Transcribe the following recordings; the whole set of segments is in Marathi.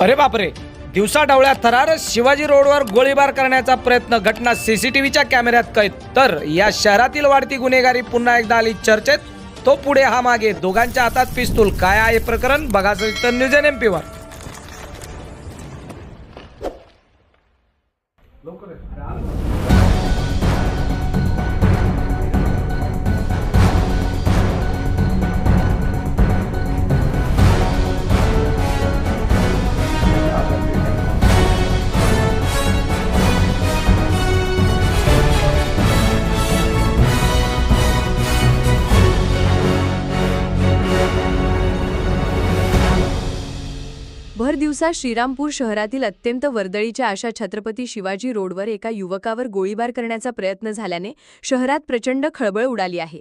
अरे बापरे दिवसा ढवळ्या थरार शिवाजी रोडवर गोळीबार करण्याचा प्रयत्न घटना सीसीटीव्हीच्या कॅमेऱ्यात कैद. तर या शहरातील वाढती गुन्हेगारी पुन्हा एकदा आली चर्चेत तो पुढे हा मागे. दोघांच्या हातात पिस्तूल. काय आहे प्रकरण? बघा सविस्तर न्यूज एन एम पीवर. भर दिवसा श्रीरामपूर शहरातील अत्यंत वर्दळीच्या अशा छत्रपती शिवाजी रोडवर एका युवकावर गोळीबार करण्याचा प्रयत्न झाल्याने शहरात प्रचंड खळबळ उडाली आहे.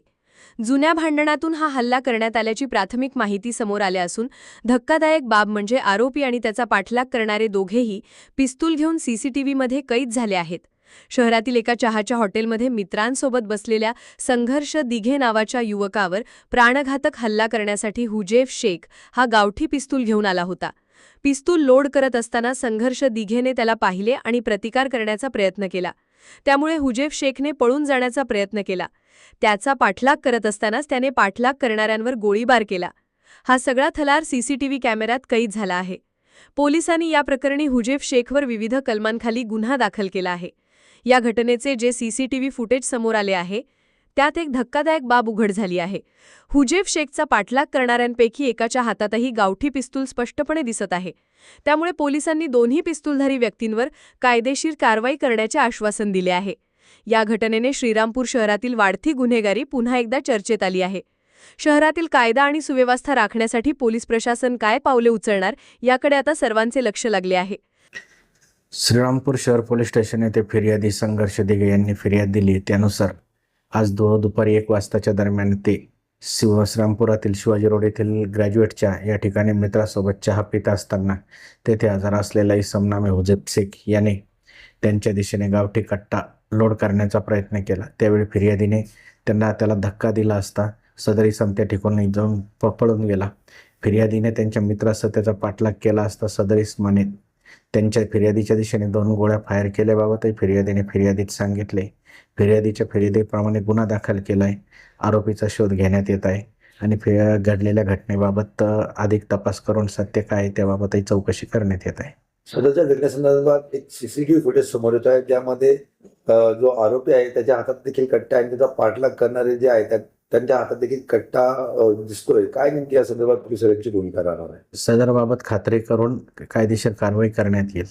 जुन्या भांडणातून हा हल्ला करण्यात आल्याची प्राथमिक माहिती समोर आल्या असून धक्कादायक बाब म्हणजे आरोपी आणि त्याचा पाठलाग करणारे दोघेही पिस्तूल घेऊन सीसीटीव्हीमध्ये कैद झाले आहेत. शहरातील एका चहाच्या हॉटेलमध्ये मित्रांसोबत बसलेल्या संघर्ष दिघे नावाच्या युवकावर प्राणघातक हल्ला करण्यासाठी हुजेफ शेख हा गावठी पिस्तूल घेऊन आला होता. पिस्तूल लोड करत असताना संघर्ष दिघेने त्याला पाहिले आणि प्रतिकार करण्याचा प्रयत्न केला. त्यामुळे हुजेफ शेखने पळून जाण्याचा प्रयत्न केला. त्याचा पाठलाग करत असतानाच त्याने पाठलाग करणाऱ्यांवर गोळीबार केला. हा सगळा थलार सीसीटीव्ही कॅमेऱ्यात कैद झाला आहे. पोलिसांनी या प्रकरणी हुजेफ शेखवर विविध कलमांखाली गुन्हा दाखल केला आहे. या घटनेचे जे सीसीटीव्ही फुटेज समोर आले आहे त्यात एक धक्कादायक बाब उघड झाली आहे. हुजेफ शेखचा पाठलाग करणाऱ्यांपैकी एकाच्या हातातही गावठी पिस्तूल स्पष्टपणे दिसत आहे. त्यामुळे पोलिसांनी दोन्ही पिस्तूलधारी व्यक्तींवर कायदेशीर कारवाई करण्याचे आश्वासन दिले आहे. या घटनेने श्रीरामपूर शहरातील वाढती गुन्हेगारी पुन्हा एकदा चर्चेत आली आहे. शहरातील कायदा आणि सुव्यवस्था राखण्यासाठी पोलीस प्रशासन काय पावले उचलणार याकडे आता सर्वांचे लक्ष लागले आहे. श्रीरामपूर शहर पोलीस स्टेशन येथे फिर्यादी संघर्ष दिघे यांनी फिर्याद दिली त्यानुसार आज दो दुपारी एक वाजताच्या दरम्यान ते शिव श्रीरामपुरातील शिवाजी रोड येथील ग्रॅज्युएटच्या या ठिकाणी मित्रासोबत चहा पित असताना तेथे आजार असलेला इसम नामे हुजेब शेख याने त्यांच्या दिशेने गावठी कट्टा लोड करण्याचा प्रयत्न केला. त्यावेळी फिर्यादीने त्यांना त्याला धक्का दिला असता सदर इसम त्या ठिकाणी जाऊन प- पळून गेला. फिर्यादीने त्यांच्या मित्रासह त्याचा पाठलाग केला असता सदर इसमाने त्यांच्या फिर्यादीच्या दिशेने दोन गोळ्या फायर केल्याबाबतही फिर्यादीने फिर्यादीत सांगितले. फिर्यादीच्या फिर्यादीप्रमाणे गुन्हा दाखल केलाय. आरोपीचा शोध घेण्यात येत आहे आणि फि- घडलेल्या घटनेबाबत अधिक तपास करून सत्य काय आहे त्याबाबतही चौकशी करण्यात येत आहे. सध्याच्या घटनेसंदर्भात एक सीसीटीव्ही फुटेज समोर येत आहे ज्यामध्ये जो आरोपी आहे त्याच्या हातात देखील कट्टा आणि त्याचा पाठलाग करणारे जे आहे त्या- त्यांच्या हातात देखील कट्टा दिसतोय. काय नेमकी या संदर्भात पोलिसांची भूमिका राहणार आहे? सदरबाबत खात्री करून कायदेशीर कारवाई करण्यात येईल.